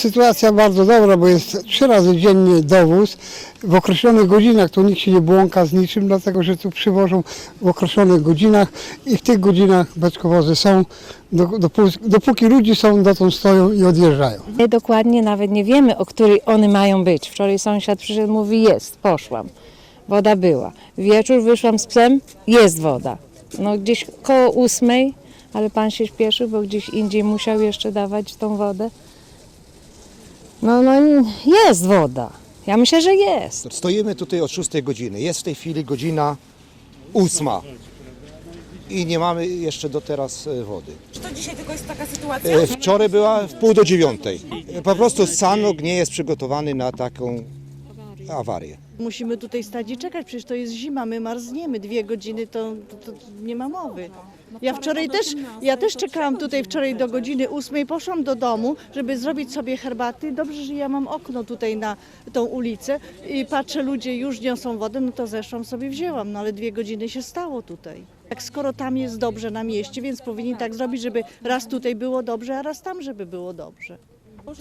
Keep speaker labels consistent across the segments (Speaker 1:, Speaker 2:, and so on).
Speaker 1: sytuacja bardzo dobra, bo jest trzy razy dziennie dowóz. W określonych godzinach tu nikt się nie błąka z niczym, dlatego że tu przywożą w określonych godzinach i w tych godzinach beczkowozy są, do, dopó- dopóki ludzie są, dotąd stoją i odjeżdżają.
Speaker 2: My dokładnie nawet nie wiemy, o której one mają być. Wczoraj sąsiad przyszedł, mówi jest, poszłam. Woda była. Wieczór wyszłam z psem, jest woda. No gdzieś koło ósmej, ale pan się śpieszył, bo gdzieś indziej musiał jeszcze dawać tą wodę. No, no jest woda. Ja myślę, że jest.
Speaker 3: Stoimy tutaj od 6 godziny. Jest w tej chwili godzina 8. I nie mamy jeszcze do teraz e, wody.
Speaker 4: Czy to dzisiaj tylko jest taka sytuacja?
Speaker 3: E, Wczoraj była w pół do dziewiątej. Po prostu Sanok nie jest przygotowany na taką awarię.
Speaker 5: Musimy tutaj stać i czekać, przecież to jest zima, my marzniemy dwie godziny, to, to, to nie ma mowy. Ja wczoraj też, ja też czekałam tutaj wczoraj do godziny ósmej, poszłam do domu, żeby zrobić sobie herbaty. Dobrze, że ja mam okno tutaj na tą ulicę i patrzę, ludzie już niosą wodę, no to zeszłam sobie wzięłam, no ale dwie godziny się stało tutaj. Tak skoro tam jest dobrze na mieście, więc powinni tak zrobić, żeby raz tutaj było dobrze, a raz tam, żeby było dobrze.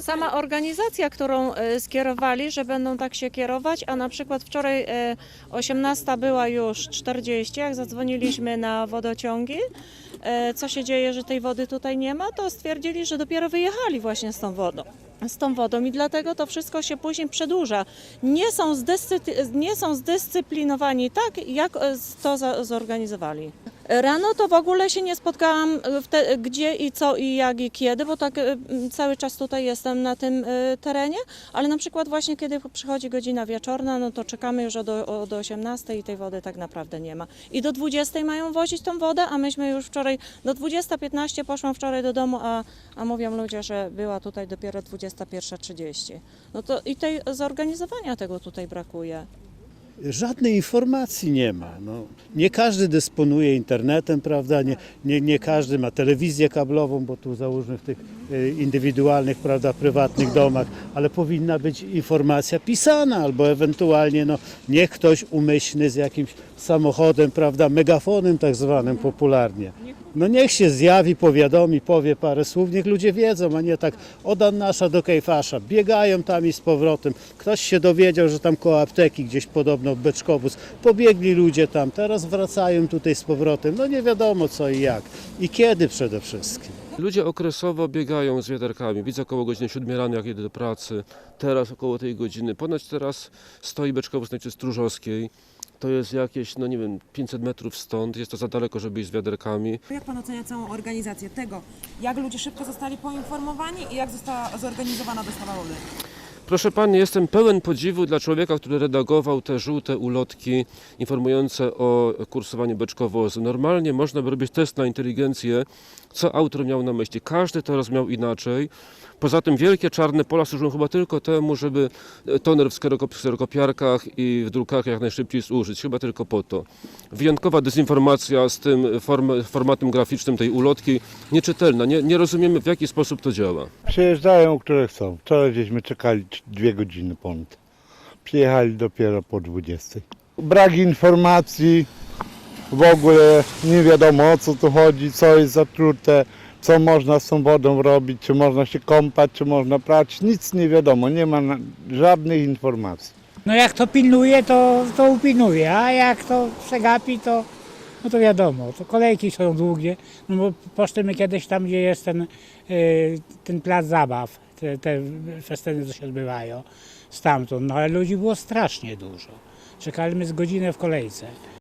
Speaker 6: Sama organizacja, którą e, skierowali, że będą tak się kierować, a na przykład wczoraj e, 18 była już 40, jak zadzwoniliśmy na wodociągi, e, co się dzieje, że tej wody tutaj nie ma, to stwierdzili, że dopiero wyjechali właśnie z tą wodą. Z tą wodą i dlatego to wszystko się później przedłuża. Nie są, zdyscy- nie są zdyscyplinowani tak, jak e, to zorganizowali. Rano to w ogóle się nie spotkałam e, te, gdzie i co i jak i kiedy, bo tak e, cały czas tutaj jestem na tym e, terenie, ale na przykład właśnie kiedy przychodzi godzina wieczorna, no to czekamy już od 18 i tej wody tak naprawdę nie ma. I do 20 mają wozić tą wodę, a myśmy już wczoraj do 20.15 poszłam wczoraj do domu, a, a mówią ludzie, że była tutaj dopiero 21.30. No to i tej zorganizowania tego tutaj brakuje.
Speaker 7: Żadnej informacji nie ma. No, nie każdy dysponuje internetem, prawda? Nie, nie, nie każdy ma telewizję kablową, bo tu załóżmy w tych indywidualnych, prawda, prywatnych domach, ale powinna być informacja pisana albo ewentualnie no, niech ktoś umyślny z jakimś samochodem, prawda, megafonem tak zwanym popularnie. No niech się zjawi, powiadomi, powie parę słów, niech ludzie wiedzą, a nie tak od Annasza do Kejfasza. Biegają tam i z powrotem. Ktoś się dowiedział, że tam koło apteki gdzieś podobno beczkowóz. Pobiegli ludzie tam, teraz wracają tutaj z powrotem. No nie wiadomo co i jak. I kiedy przede wszystkim.
Speaker 8: Ludzie okresowo biegają z wiaderkami. Widzę około godziny 7 rano, jak jedę do pracy. Teraz około tej godziny. Ponoć teraz stoi beczkowóz na ulicy Stróżowskiej. To jest jakieś, no nie wiem, 500 metrów stąd. Jest to za daleko, żeby iść z wiaderkami.
Speaker 4: Jak pan ocenia całą organizację tego, jak ludzie szybko zostali poinformowani i jak została zorganizowana dostawa wody?
Speaker 8: Proszę Pani, jestem pełen podziwu dla człowieka, który redagował te żółte ulotki informujące o kursowaniu beczkowozu. Normalnie można by robić test na inteligencję, co autor miał na myśli. Każdy to rozumiał inaczej. Poza tym wielkie czarne pola służą chyba tylko temu, żeby toner w kserokopiarkach i w drukach jak najszybciej zużyć. Chyba tylko po to. Wyjątkowa dezinformacja z tym form, formatem graficznym tej ulotki, nieczytelna. Nie, nie rozumiemy w jaki sposób to działa.
Speaker 9: Przyjeżdżają, które chcą. Wczoraj żeśmy czekali dwie godziny ponad. Przyjechali dopiero po 20. Brak informacji, w ogóle nie wiadomo o co tu chodzi, co jest zatrute, co można z tą wodą robić, czy można się kąpać, czy można prać. Nic nie wiadomo, nie ma żadnych informacji.
Speaker 10: No jak to pilnuje, to, to upilnuje, a jak to przegapi, to, no to wiadomo, to kolejki są długie, no bo poszliśmy kiedyś tam, gdzie jest ten, y, ten plac zabaw, te, te festyny, co się odbywają, stamtąd, no ale ludzi było strasznie dużo. Czekaliśmy z godzinę w kolejce.